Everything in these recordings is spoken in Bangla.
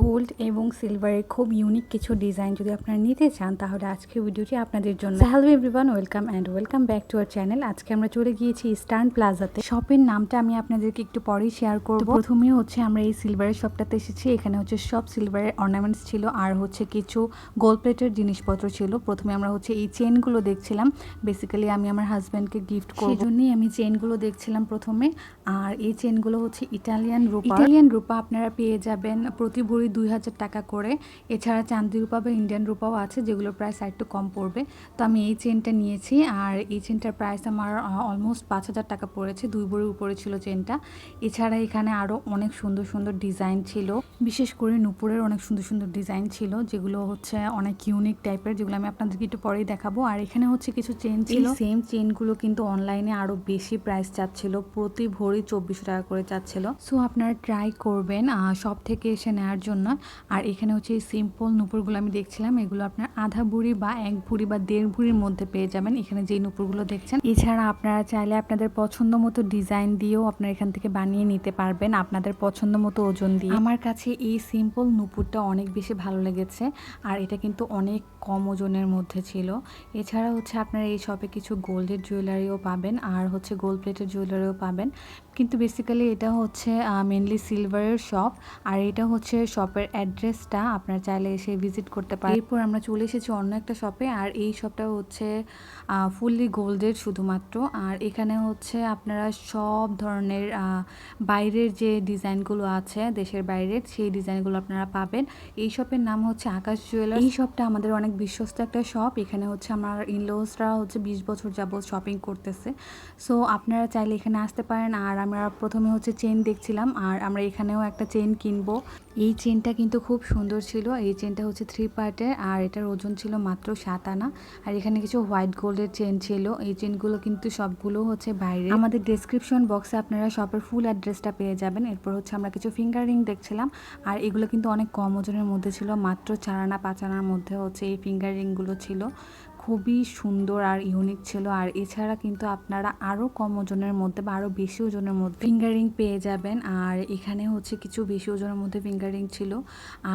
গোল্ড এবং সিলভারের খুব ইউনিক কিছু ডিজাইন যদি আপনারা নিতে চান তাহলে আজকের ভিডিওটি আপনাদের জন্য। Hello everyone welcome and welcome back to our channel আজকে আমরা চলে গিয়েছি ইস্টার্ন প্লাজাতে শপের নামটা আমি আপনাদেরকে একটু পরেই শেয়ার করব। প্রথমে হচ্ছে আমরা এই সিলভারের শপটাতে এসেছি। এখানে হচ্ছে সব সিলভারের অর্নামেন্টস ছিল আর হচ্ছে কিছু গোল্ড প্লেটের জিনিসপত্র ছিল। প্রথমে আমরা হচ্ছে এই চেনগুলো দেখছিলাম। বেসিক্যালি আমি আমার হাজব্যান্ডকে গিফট করব। জন্যই আমি চেনগুলো দেখছিলাম প্রথমে। আর এই চেনগুলো হচ্ছে ইটালিয়ান রূপা। ইটালিয়ান রূপা আপনারা পেয়ে যাবেন প্রতি ভরি দুই হাজার টাকা করে। এছাড়া চান্দি রূপা বা ইন্ডিয়ান রূপাও আছে যেগুলোর প্রাইস একটু কম পড়বে। তো আমি এই চেনটা নিয়েছি আর এই চেনটার প্রাইস আমার অলমোস্ট পাঁচ হাজার টাকা পড়েছে দুই ভরির উপরে ছিল চেনটা এছাড়া এখানে আরও অনেক সুন্দর সুন্দর ডিজাইন ছিল। বিশেষ করে নুপুরের অনেক সুন্দর সুন্দর ডিজাইন ছিল যেগুলো হচ্ছে অনেক ইউনিক টাইপের যেগুলো আমি আপনাদেরকে একটু পরেই দেখাবো। আর এখানে হচ্ছে কিছু চেন ছিল। সেম চেনগুলো কিন্তু অনলাইনে আরও বেশি প্রাইস চাচ্ছিল প্রতি ভরি চব্বিশশো টাকা করে চাচ্ছিল। সো আপনারা ট্রাই করবেন সব থেকে এসে নেওয়ার জন্য। আর এখানে হচ্ছে এই সিম্পল নুপুরগুলো আমি দেখছিলাম, এগুলো আপনার আধা ভুড়ি বা এক ভুড়ি বা দেড় ভুড়ির মধ্যে পেয়ে যাবেন। এখানে যেই নুপুরগুলো দেখছেন, এছাড়া আপনারা চাইলে আপনাদের পছন্দ মতো ডিজাইন দিয়েও আপনারা এখান থেকে বানিয়ে নিতে পারবেন আপনাদের পছন্দ মতো ওজন দিয়ে। আমার কাছে এই সিম্পল নুপুরটা অনেক বেশি ভালো লেগেছে, আর এটা কিন্তু অনেক কম ওজনের মধ্যে ছিল। এছাড়া হচ্ছে আপনারা এই শপে কিছু গোল্ডের জুয়েলারিও পাবেন, আর হচ্ছে গোল্ড প্লেটের জুয়েলারিও পাবেন। কিন্তু বেসিক্যালি এটা হচ্ছে মেনলি সিলভারের শপ আর এটা হচ্ছে শপের অ্যাড্রেসটা আপনারা চাইলে এসে ভিজিট করতে পারেন এরপর আমরা চলে এসেছি অন্য একটা শপে আর এই শপটা হচ্ছে ফুললি গোল্ডের শুধুমাত্র। আর এখানে হচ্ছে আপনারা সব ধরনের বাইরের যে ডিজাইনগুলো আছে, দেশের বাইরের, সেই ডিজাইনগুলো আপনারা পাবেন। এই শপের নাম হচ্ছে আকাশ জুয়েলার্স এই শপটা আমাদের অনেক বিশ্বস্ত একটা শপ এখানে হচ্ছে আমার ইনলোসরা হচ্ছে বিশ বছর যাবত শপিং করতেছে। সো আপনারা চাইলে এখানে আসতে পারেন। আর আমরা প্রথমে হচ্ছে চেন দেখছিলাম। আর আমরা এখানেও একটা চেন কিনবো। এই চেনটা কিন্তু খুব সুন্দর ছিল। এই চেনটা হচ্ছে থ্রি পার্টের আর এটার ওজন ছিল মাত্র সাত আনা। আর এখানে কিছু হোয়াইট গোল্ডের চেন ছিল। এই চেনগুলো কিন্তু সবগুলো হচ্ছে বাইরে আমাদের ডেসক্রিপশন বক্সে আপনারা শপের ফুল অ্যাড্রেসটা পেয়ে যাবেন। এরপর হচ্ছে আমরা কিছু ফিঙ্গার রিং দেখছিলাম। আর এগুলো কিন্তু অনেক কম ওজনের মধ্যে ছিল। মাত্র চার আনা, পাঁচ আনার মধ্যে হচ্ছে এই ফিঙ্গার রিংগুলো ছিল। খুবই সুন্দর আর ইউনিক ছিল। আর এছাড়া কিন্তু আপনারা আরও কম ওজনের মধ্যে বা আরও বেশি ওজনের মধ্যে ফিঙ্গারিং পেয়ে যাবেন। আর এখানে হচ্ছে কিছু বেশি ওজনের মধ্যে ফিঙ্গারিং ছিল।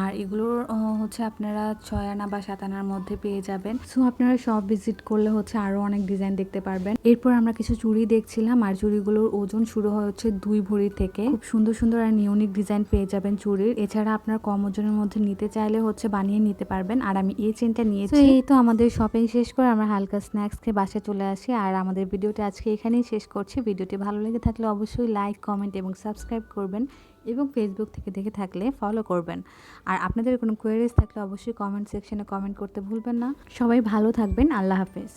আর এগুলোর হচ্ছে আপনারা ছয় আনা বা সাত আনার মধ্যে পেয়ে যাবেন। সো আপনারা সব ভিজিট করলে হচ্ছে আরও অনেক ডিজাইন দেখতে পারবেন। এরপর আমরা কিছু চুড়ি দেখছিলাম। আর চুড়িগুলোর ওজন শুরু হয় হচ্ছে দুই ভরি থেকে। খুব সুন্দর সুন্দর আর ইউনিক ডিজাইন পেয়ে যাবেন চুড়ির। এছাড়া আপনার কম ওজনের মধ্যে নিতে চাইলে হচ্ছে বানিয়ে নিতে পারবেন। আর আমি এই চেনটা নিয়েছি। এই তো আমাদের শপিং শেষ করে আমরা হালকা স্ন্যাক্স খেয়ে বাসায় চলে আসি। আর আমাদের ভিডিওটা আজকে এখানেই শেষ করছি। ভিডিওটি ভালো লেগে থাকলে অবশ্যই লাইক, কমেন্ট এবং সাবস্ক্রাইব করবেন এবং ফেসবুক থেকে দেখে থাকলে ফলো করবেন। আর আপনাদের কোনো কোয়ারিজ থাকলে অবশ্যই কমেন্ট সেকশনে কমেন্ট করতে ভুলবেন না। সবাই ভালো থাকবেন। আল্লাহ হাফেজ।